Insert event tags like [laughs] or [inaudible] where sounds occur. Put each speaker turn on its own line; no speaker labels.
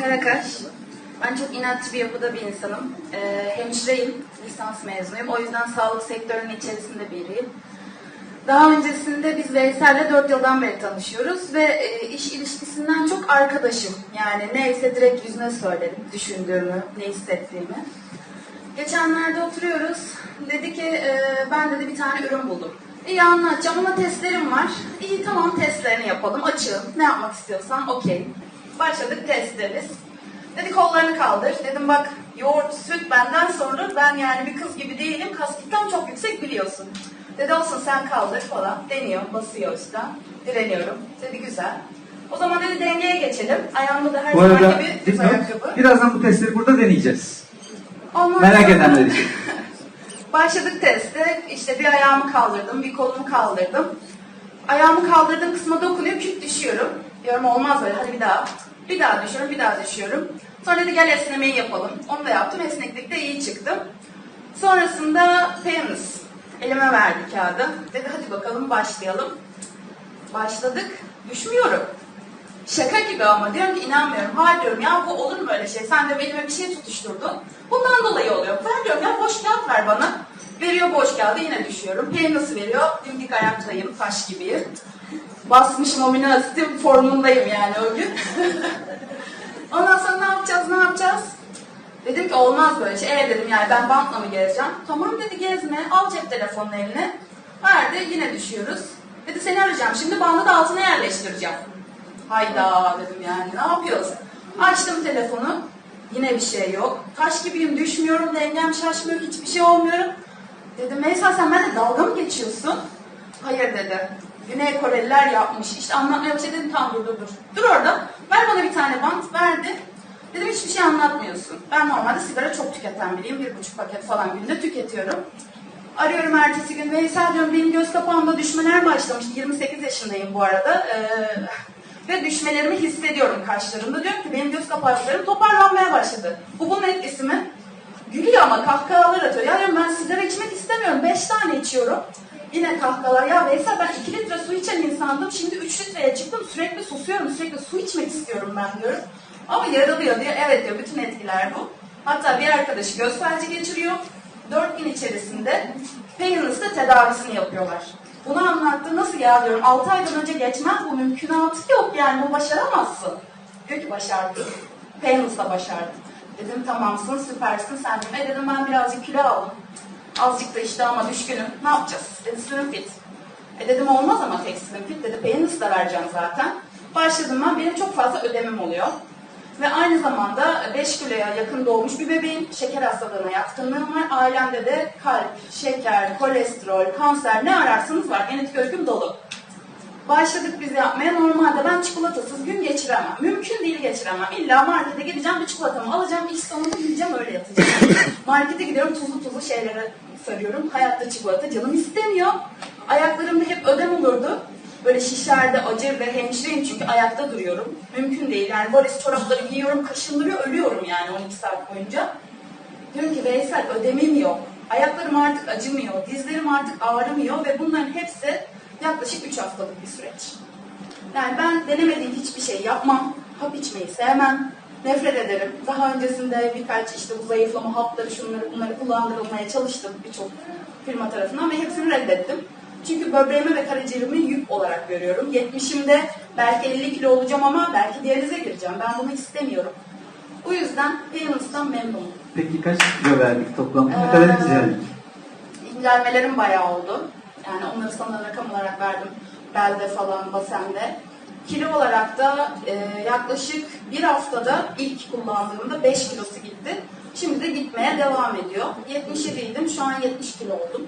Karakaş. Ben çok inatçı bir yapıda bir insanım. Ee, hemşireyim, lisans mezunuyum. O yüzden sağlık sektörünün içerisinde biriyim. Daha öncesinde biz Veysel'le 4 yıldan beri tanışıyoruz ve e, iş ilişkisinden çok arkadaşım. Yani neyse direkt yüzüne söylerim düşündüğümü, ne hissettiğimi. Geçenlerde oturuyoruz. Dedi ki e, ben dedi bir tane ürün buldum. İyi anlatacağım ama testlerim var. İyi tamam testlerini yapalım. Açığım. Ne yapmak istiyorsan okey. Başladık testlerimiz. Dedi kollarını kaldır. Dedim bak yoğurt, süt benden sonra ben yani bir kız gibi değilim. Kastıktan çok yüksek biliyorsun. Dedi olsun sen kaldır falan. Deniyor, basıyor üstten. Direniyorum. Dedi güzel. O zaman dedi dengeye geçelim. Ayağımda da her
Bu
zaman
arada
gibi düz ayakkabı.
birazdan bu testleri burada deneyeceğiz.
Ondan
Merak edenler için. [laughs]
Başladık teste. İşte bir ayağımı kaldırdım, bir kolumu kaldırdım. Ayağımı kaldırdığım kısma dokunuyor, küt düşüyorum. Diyorum olmaz böyle, hadi bir daha. Bir daha düşüyorum, bir daha düşüyorum. Sonra dedi gel esnemeyi yapalım. Onu da yaptım, esneklikte iyi çıktım. Sonrasında penis. Elime verdi kağıdı. Dedi hadi bakalım başlayalım. Başladık, düşmüyorum. Şaka gibi ama diyorum ki inanmıyorum. Hayır diyorum ya bu olur mu böyle şey? Sen de belime bir şey tutuşturdun. Bundan dolayı oluyor. Ver diyorum ya boş kağıt ver bana. Veriyor boş kağıdı yine düşüyorum. Pey nasıl veriyor? Dimdik ayaktayım, taş gibiyim. Basmışım o münasitim formundayım yani o gün. [laughs] Ondan sonra ne yapacağız, ne yapacağız? Dedim ki olmaz böyle şey. E dedim yani ben bantla mı gezeceğim? Tamam dedi gezme. Al cep telefonunu eline. Verdi yine düşüyoruz. Dedi seni arayacağım. Şimdi bandı da altına yerleştireceğim. Hayda dedim yani ne yapıyoruz? Açtım telefonu. Yine bir şey yok. Taş gibiyim düşmüyorum. Dengem şaşmıyor. Hiçbir şey olmuyor. Dedim Meysa sen benimle dalga mı geçiyorsun? Hayır dedi. Güney Koreliler yapmış. İşte anlatmaya başladı dedim tamam dur dur dur. Dur orada. Ver bana bir tane bant. Verdi. Dedim hiçbir şey anlatmıyorsun. Ben normalde sigara çok tüketen biriyim. Bir buçuk paket falan günde tüketiyorum. Arıyorum ertesi gün. Veysel diyorum benim göz kapağımda düşmeler başlamış. 28 yaşındayım bu arada. Ee, ve düşmelerimi hissediyorum kaşlarımda. Diyorum ki benim göz kapaklarım toparlanmaya başladı. Bu bunun etkisi mi? Gülüyor ama kahkahalar atıyor. Ya diyorum ben sigara içmek istemiyorum. 5 tane içiyorum. Yine kahkahalar. Ya Veysel ben 2 litre su içen insandım. Şimdi 3 litreye çıktım. Sürekli susuyorum. Sürekli su içmek istiyorum ben diyorum. Ama yaralıyor diyor. Evet diyor bütün etkiler bu. Hatta bir arkadaşı göz felci geçiriyor. 4 gün içerisinde Peynis'te tedavisini yapıyorlar. Bunu anlattı. Nasıl ya diyorum. 6 aydan önce geçmez bu mümkünatı yok yani bu başaramazsın. Diyor ki başardı. Peynis'la başardı. Dedim tamamsın süpersin sen de. E dedim ben birazcık kilo aldım. Azıcık da işte ama düşkünüm. Ne yapacağız? Dedi slim fit. E dedim olmaz ama tek slim fit. Dedi penis de vereceğim zaten. Başladım ben. Benim çok fazla ödemem oluyor. Ve aynı zamanda 5 kiloya yakın doğmuş bir bebeğim. Şeker hastalığına yatkınlığım var. Ailemde de kalp, şeker, kolesterol, kanser ne ararsanız var. Genetik öyküm dolu. Başladık biz yapmaya. Normalde ben çikolatasız gün geçiremem. Mümkün değil geçiremem. İlla markete gideceğim bir çikolatamı alacağım. İş sonunda yiyeceğim öyle yatacağım. [laughs] Markete gidiyorum tuzlu tuzlu şeylere sarıyorum. Hayatta çikolata canım istemiyor. Ayaklarımda hep ödem olurdu. Böyle şişlerde acır ve hemşireyim çünkü ayakta duruyorum. Mümkün değil. Yani varis çorapları giyiyorum, kaşındırıyor, ölüyorum yani 12 saat boyunca. Diyorum ki Veysel ödemim yok. Ayaklarım artık acımıyor, dizlerim artık ağrımıyor ve bunların hepsi yaklaşık 3 haftalık bir süreç. Yani ben denemediğim hiçbir şey yapmam. Hap içmeyi sevmem. Nefret ederim. Daha öncesinde birkaç işte bu zayıflama hapları şunları bunları kullandırılmaya çalıştım birçok firma tarafından ve hepsini reddettim. Çünkü böbreğime ve karaciğerime yük olarak görüyorum. 70'imde belki 50 kilo olacağım ama belki diyalize gireceğim. Ben bunu istemiyorum. Bu yüzden Payments'tan memnunum.
Peki kaç kilo verdik toplamda? Ne
Ee,
kadar inceldik?
İncelmelerim bayağı oldu. Yani onları sana rakam olarak verdim. Belde falan, basende. Kilo olarak da e, yaklaşık bir haftada ilk kullandığımda 5 kilosu gitti. Şimdi de gitmeye devam ediyor. 77 idim, şu an 70 kilo oldum.